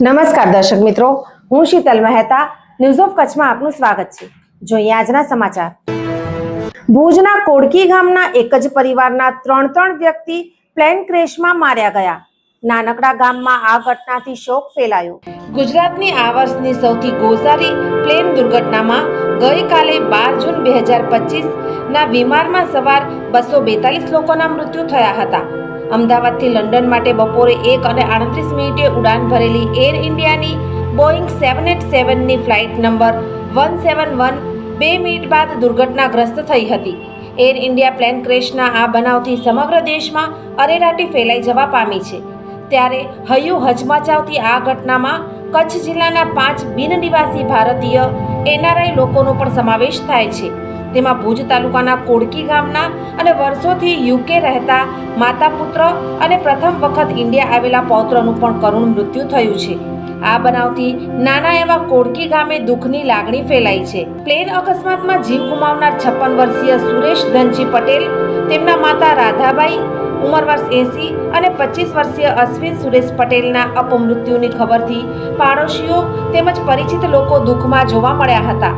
નમસ્કાર દર્શક મિત્રો, હું શીતલ મહેતા ન્યૂઝ ઓફ કચ્છમાં આપનું સ્વાગત છે. જોઈએ આજના સમાચાર. ભુજના કોડકી ગામના એક જ પરિવારના ત્રણ ત્રણ વ્યક્તિ પ્લેન ક્રેશમાં માર્યા ગયા. નાનકડા ગામમાં આ ઘટનાથી શોક ફેલાયો. ગુજરાતની આ વર્ષની સૌથી ગોઝારી પ્લેન દુર્ઘટનામાં ગઈકાલે બાર જૂન બે હજાર પચીસ ના વિમાનમાં સવાર બસો બેતાલીસ લોકોના મૃત્યુ થયા હતા. અમદાવાદથી લંડન માટે બપોરે એક અને આડત્રીસ મિનિટે ઉડાન ભરેલી એર ઇન્ડિયાની Boeing seven eight સેવનની flight number one seven one બે મિનિટ બાદ દુર્ઘટનાગ્રસ્ત થઈ હતી. એર ઇન્ડિયા પ્લેન ક્રેશના આ બનાવથી સમગ્ર દેશમાં અરેરાટી ફેલાઈ જવા પામી છે. ત્યારે હૈયું હચમચાવતી આ ઘટનામાં કચ્છ જિલ્લાના પાંચ બિનનિવાસી ભારતીય એનઆરઆઈ લોકોનો પણ સમાવેશ થાય છે. તેમાં ભુજ તાલુકાના કોડકી ગામના અને વર્ષોથી યુકે રહેતા માતા પુત્ર અને પ્રથમ વખત ઇન્ડિયા આવેલા પૌત્રનું પણ કરુણ મૃત્યુ થયું છે. આ બનાવથી નાના એવા કોડકી ગામે દુઃખની લાગણી ફેલાઈ છે. પ્લેન અકસ્માતમાં જીવ ગુમાવનાર છપ્પન વર્ષીય સુરેશ ધનજી પટેલ, તેમના માતા રાધાબાઈ, ઉંમર વર્ષ એસી અને પચીસ વર્ષીય અશ્વિન સુરેશ પટેલના અપમૃત્યુની ખબરથી પાડોશીઓ તેમજ પરિચિત લોકો દુઃખમાં જોવા મળ્યા હતા.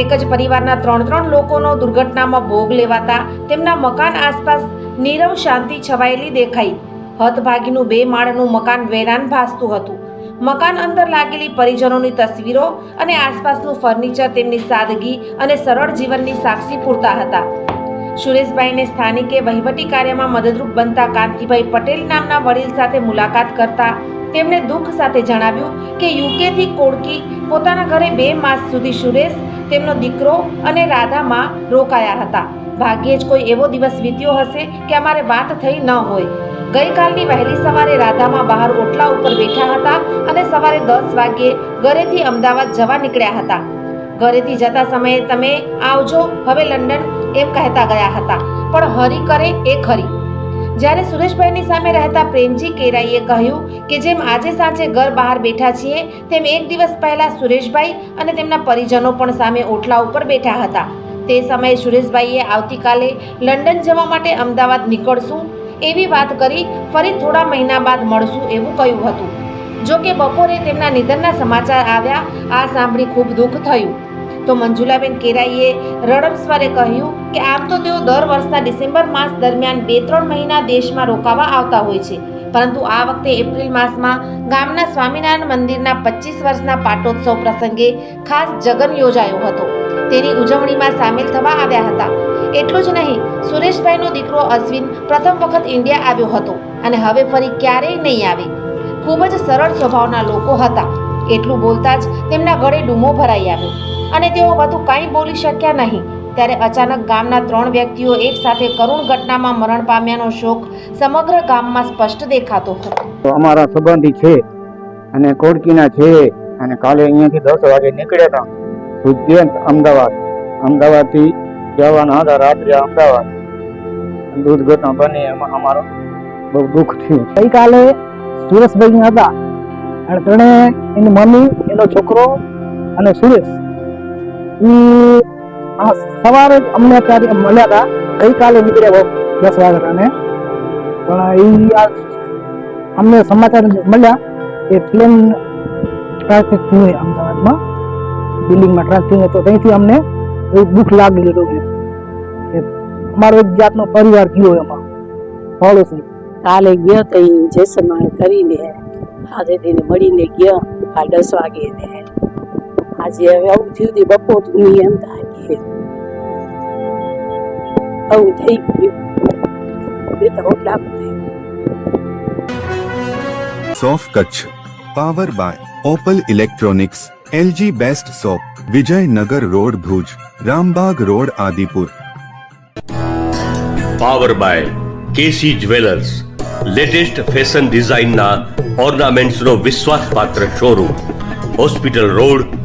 એક જ પરિવારના ત્રણ ત્રણ લોકોનો દુર્ઘટનામાં ભોગ લેવાતા તેમના મકાન આસપાસ નીરવ શાંતિ છવાયેલી દેખાઈ. હતભાગીનું બે માળનું મકાન વેરાન ભાસતું હતું. મકાન અંદર લાગેલી પરિજનોની તસવીરો અને આસપાસનું ફર્નિચર તેમની સાદગી અને સરળ જીવનની સાક્ષી પૂરતા હતા. સુરેશભાઈને સ્થાનિકે વહીવટી કાર્યમાં મદદરૂપ બનતા કાંતિભાઈ પટેલ નામના વડીલ સાથે મુલાકાત કરતા તેમણે દુઃખ સાથે જણાવ્યું કે યુકેથી કોડકી પોતાના ઘરે બે માસ સુધી સુરેશ તેમનો દીકરો અને રાધામાં રોકાયા હતા. ભાગ્યે જ કોઈ એવો દિવસ વીત્યો હશે કે અમારે વાત થઈ ન હોય. ગઈકાલની વહેલી સવારે રાધામાં બહાર ઓટલા ઉપર બેઠા હતા અને સવારે દસ વાગ્યે ઘરેથી અમદાવાદ જવા નીકળ્યા હતા. ઘરેથી જતા સમયે તમે આવજો, હવે લંડન એમ કહેતા ગયા હતા. પણ હરી કરે એ ખરી. જ્યારે સુરેશભાઈની સામે રહેતા પ્રેમજી કેરાઈએ કહ્યું કે જેમ આજે સાંજે ઘર બહાર બેઠા છીએ, તેમ એક દિવસ પહેલા સુરેશભાઈ અને તેમના પરિજનો પણ સામે ઓટલા ઉપર બેઠા હતા. તે સમયે સુરેશભાઈએ આવતીકાલે લંડન જવા માટે અમદાવાદ નીકળશું એવી વાત કરી ફરી થોડા મહિના બાદ મળશું એવું કહ્યું હતું. જો કે બપોરે તેમના નિધનના સમાચાર આવ્યા, આ સાંભળી ખૂબ દુઃખ થયું. તો મંજુલાબેન કેરાઈએ રડમ સ્વરે કહ્યું કે આમ તો તેઓ દર વર્ષના ડિસેમ્બર માસ દરમિયાન બે ત્રણ મહિના દેશમાં રોકાવા આવતા હોય છે. પરંતુ આ વખતે એપ્રિલ માસમાં ગામના સ્વામિનારાયણ મંદિરના પચીસ વર્ષના પાટોત્સવ પ્રસંગે ખાસ જગન યોજાયો હતો. તેની ઉજવણીમાં સામેલ થવા આવ્યા હતા. એટલું જ નહીં, સુરેશભાઈનો દીકરો અશ્વિન પ્રથમ વખત ઇન્ડિયા આવ્યો હતો અને હવે ફરી ક્યારેય નહીં આવે. ખૂબ જ સરળ સ્વભાવના લોકો હતા. એટલું બોલતા જ તેમના ગળે ડૂમો ભરાઈ આવ્યો. અને તેઓ વધુ કાંઈ બોલી શક્યા નહીં. ત્યારે અચાનક ગામના ત્રણ વ્યક્તિઓ એક સાથે કરુણ ઘટનામાં મરણ પામ્યાનો શોક સમગ્ર ગામમાં સ્પષ્ટ દેખાતો હતો. અમારા સંબંધી છે અને કોડકીના છે અને કાલે અહીંયાથી દસ વાગે નીકળ્યા હતા. ઉજ્જૈન અમદાવાદ. અમદાવાદથી જવાના હતા રાત્રે અમદાવાદ. દુર્ઘટના બની એમાં અમારો બહુ દુઃખ થયું. ગઈકાલે સુરેશભાઈ હતા. અને ત્રણે એની મમ્મી એનો છોકરો અને સુરેશ. ઈ સવારે જ અમને ત્યારે મળ્યા હતા ગઈકાલે નીકળ્યા દસ વાગ્યાને પણ એ અમને સમાચાર મળ્યા કે પ્લેન ટ્રાફિક થયું હોય અમદાવાદમાં. બિલ્ડિંગમાં ટ્રાફિક થયું તો ત્યાંથી અમને દુઃખ લાગી લીધું કે અમારો એક જાતનો પરિવાર ગયો એમાં. પડોશી. કાલે ગયો તો ઈ કરીને આજે તેને મળીને ગયો. આ દસ વાગે આજે હવે આવું થયું હતું બપોરની એમ થાય આવું થઈ ગયું. એ તો રોટલા સોફ Kutch power by Opal electronics LG best shop Vijaynagar road Bhuj Rambag road Adipur. Power by KC jewellers latest fashion ડિઝાઇનના ઓર્નામેન્ટ્સનો વિશ્વાસપાત્ર શોરૂમ હોસ્પિટલ રોડ